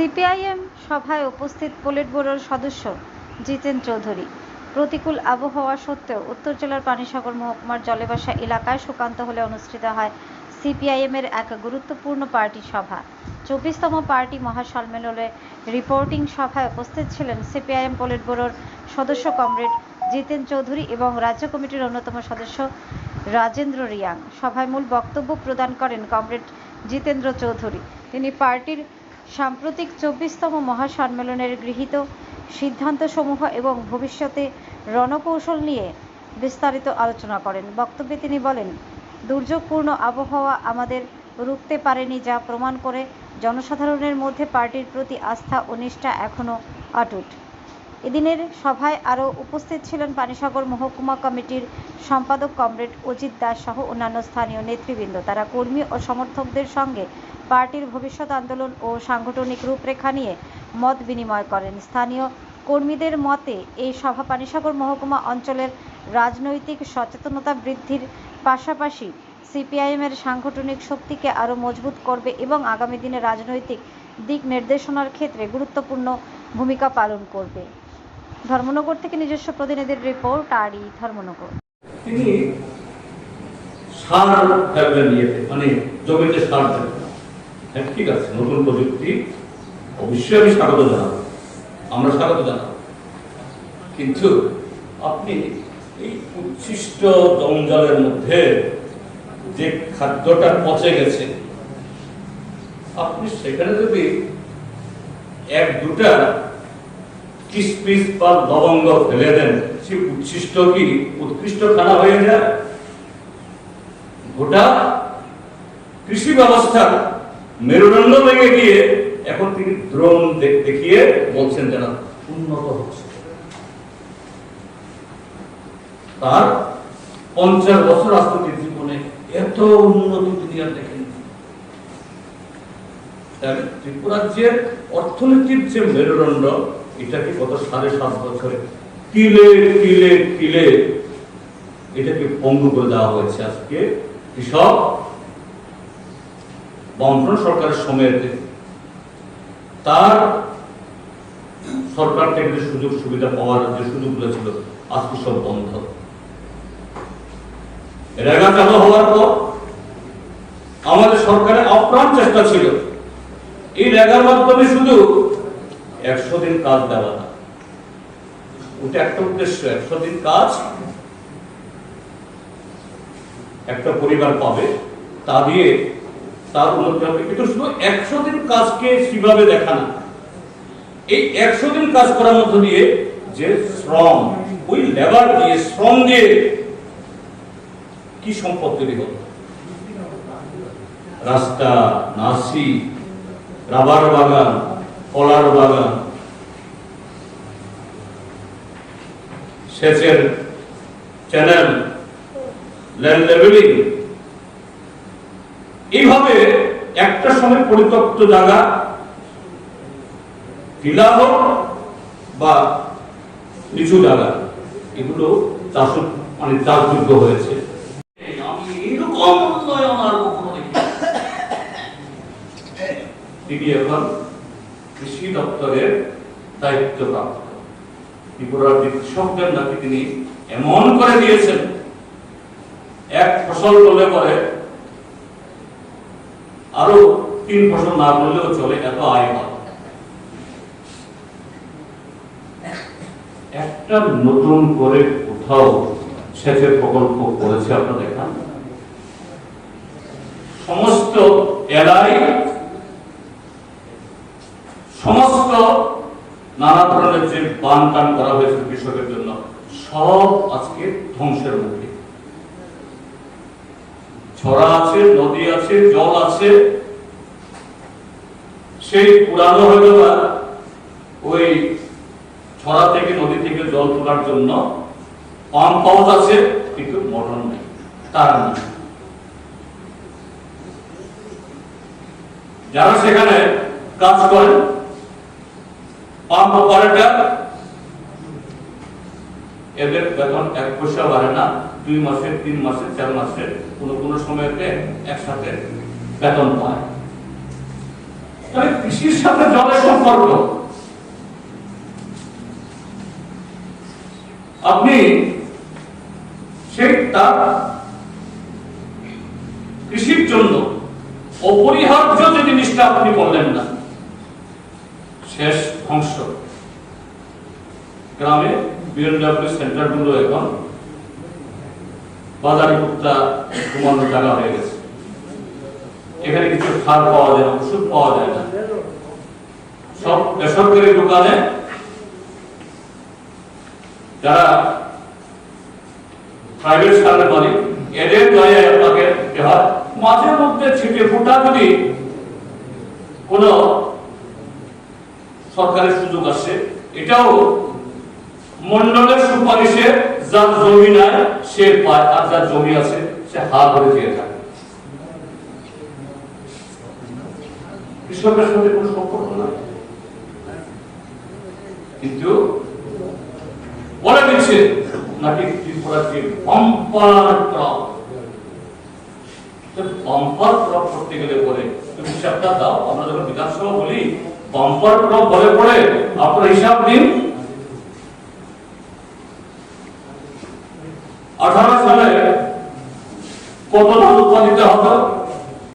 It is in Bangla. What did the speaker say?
সিপিআইএম সভায় উপস্থিত পলিট ব্যুরোর সদস্য জিতেন চৌধুরী। প্রতিকূল আবহাওয়া সত্ত্বেও উত্তর জেলার পানিসাগর মহকুমার জলেবাসা এলাকায় সুকান্ত হলে অনুষ্ঠিত হয় সিপিআইএমের এক গুরুত্বপূর্ণ পার্টি সভা। চব্বিশতম পার্টি মহাসম্মেলনে রিপোর্টিং সভায় উপস্থিত ছিলেন সিপিআইএম পলিট ব্যুরোর সদস্য কমরেড জিতেন চৌধুরী এবং রাজ্য কমিটির অন্যতম সদস্য রাজেন্দ্র রিয়াং। সভায় মূল বক্তব্য প্রদান করেন কমরেড জিতেন্দ্র চৌধুরী। তিনি পার্টির সাম্প্রতিক চব্বিশতম মহাসম্মেলনের গৃহীত সিদ্ধান্তসমূহ এবং ভবিষ্যতে রণকৌশল নিয়ে বিস্তারিত আলোচনা করেন। বক্তব্যে তিনি বলেন, দুর্যোগপূর্ণ আবহাওয়া আমাদের রুখতে পারেনি যা প্রমাণ করে জনসাধারণের মধ্যে পার্টির প্রতি আস্থা ও নিষ্ঠা এখনও অটুট এদিনের সভায় আরও উপস্থিত ছিলেন পানিসাগর মহকুমা কমিটির সম্পাদক কমরেড অজিত দাস সহ অন্যান্য স্থানীয় নেতৃবৃন্দ। তারা কর্মী ও সমর্থকদের সঙ্গে পার্টির ভবিষ্যৎ আন্দোলন ও সাংগঠনিক রূপরেখা নিয়ে মত বিনিময় করেন। স্থানীয় কর্মীদের মতে, এই সভা পানিসাগর মহকুমা অঞ্চলের রাজনৈতিক সচেতনতা বৃদ্ধির পাশাপাশি সিপিআইএমের সাংগঠনিক শক্তিকে আরও মজবুত করবে এবং আগামী দিনে রাজনৈতিক দিক নির্দেশনার ক্ষেত্রে গুরুত্বপূর্ণ ভূমিকা পালন করবে। ধর্মনগর থেকে নিজস্ব প্রতিনিধির রিপোর্ট, আরই ধর্মনগর। তিনি সার ফেলবেন ইয়েতে মানে জমিতে সার দেবেন হ্যাঁ ঠিক আছে, নতুন প্রযুক্তি। অবশ্যই আমি স্বাগত জানাব। আমরা স্বাগত জানাব। কিন্তু আপনি এই উচ্ছিষ্ট জঞ্জালের মধ্যে যে খাদ্যটা পচে গেছে, আপনি সেখানে যদি এক দুটা কিসমিস বা লবঙ্গ ফেলে দেন, সে উচ্ছিষ্ট কি? উৎকৃষ্ট খানা হয়ে যায়। গোটা কৃষি ব্যবস্থা মেরুদণ্ড ভেঙে গিয়ে এখন তিনি দ্রোণ দেখিয়ে বলছেন যেন উন্নত হচ্ছে। তার পঞ্চাশ বছর রাজনৈতিক জীবনে এত উন্নতি তিনি আর দেখেন ত্রিপুরাজ্যের অর্থনীতির যে মেরুদণ্ড এটাকে গত সাড়ে সাত বছরে? কিলে কিলে কিলে এটাকে পঙ্গু করে দেওয়া হয়েছে আজকে। কৃষক বামফ্রন্ট সরকারের সময়েতে তার সরকার থেকে যে সুযোগ সুবিধা পাওয়ার যে সুযোগগুলো ছিল, আজকে সব বন্ধ। রেগা চালু হওয়ার পর আমাদের সরকারের আপ্রাণ চেষ্টা ছিল। এই রেগার মাধ্যমে শুধু একশো দিন কাজ দেওয়া। না ওটা একটা উদ্দেশ্য, একশো দিন কাজ একটা পরিবার পাবে, তা দিয়ে তার উন্নতি হবে কিন্তু শুধু একশো দিন কাজকে সেভাবে দেখা না। এই একশো দিন কাজ করার মধ্য দিয়ে যে শ্রম, ওই লেবার দিয়ে, শ্রম দিয়ে কি সম্পদ তৈরি হতো রাস্তা, নাসি, রাবার বাগান কলার বাগান। সেচের চ্যানেল ল্যান্ড লেভেলিং এইভাবে একটা সময় পরিত্যক্ত জায়গা টিলা হোক বা নিচু জায়গা এগুলো চাষ মানে চাষযোগ্য হয়েছে। তিনি এখন কৃষি দপ্তরের দায়িত্বপ্রাপ্ত ত্রিপুরার কৃষকদের নাকি তিনি এমন করে দিয়েছেন, এক ফসল করলে পরে আরও তিন ফসল না করলেও চলে, এত আয় হয়। একটা নতুন করে কোথাও সেচের প্রকল্প করেছে আপনারা দেখান? সমস্ত এলাই সমস্ত নানা ধরনের যে বান টান করা হয়েছে কৃষকের জন্য, সব আজকে ধ্বংসের মুখে। ছড়া আছে, নদী আছে, জল আছে। সেই পুরানো হয়তো বা ওই ছড়া থেকে, নদী থেকে জল তোলার জন্য পাম্প হাউস আছে, কিন্তু মোটর নেই, তার নেই। যারা সেখানে কাজ করেন অপারেটর। এদের বেতন এক পয়সা বাড়ে না, দুই মাসে, তিন মাসে, চার মাসে, কোনো কোনো সময়তে একসাথে বেতন পায়। তাহলে কৃষির সাথে জলের সম্পর্ক। আপনি সেই তার কৃষির জন্য অপরিহার্য যে জিনিসটা আপনি বললেন না শেষ ধ্বংস। গ্রামে বিএনডব্লিউ সেন্টারগুলো এখন। বাজারে কুত্তা ঘুমানোর জায়গা হয়ে গেছে। এখানে কিছু সার পাওয়া যায় না, ওষুধ পাওয়া যায় না। সব বেসরকারি দোকানে যারা প্রাইভেট সারের মালিক, এদের গায়ে আপনাকে দেওয়া। মাঝে মধ্যে ছিটে ফুটা যদি কোন সরকারের সুযোগ আসে। এটাও মন্ডলের সুপারিশে যার জমি নাই, সে পায়, আর যার জমি আছে, সে হাত ধরে দিয়ে থাকে। কৃষকের সাথে কোনো সম্পর্ক নাই। কিন্তু বলে দিচ্ছে, নাকি ত্রিপুরাকে বাম্পার ক্রপ ক্রপ করতে গেলে পরে তুমি দাও, আমরা যখন বিধানসভা বলি বাম্পার ক্রপ বলে পড়ে আপনার হিসাব দিন আঠারো সালে কত ধান উৎপাদিত হতো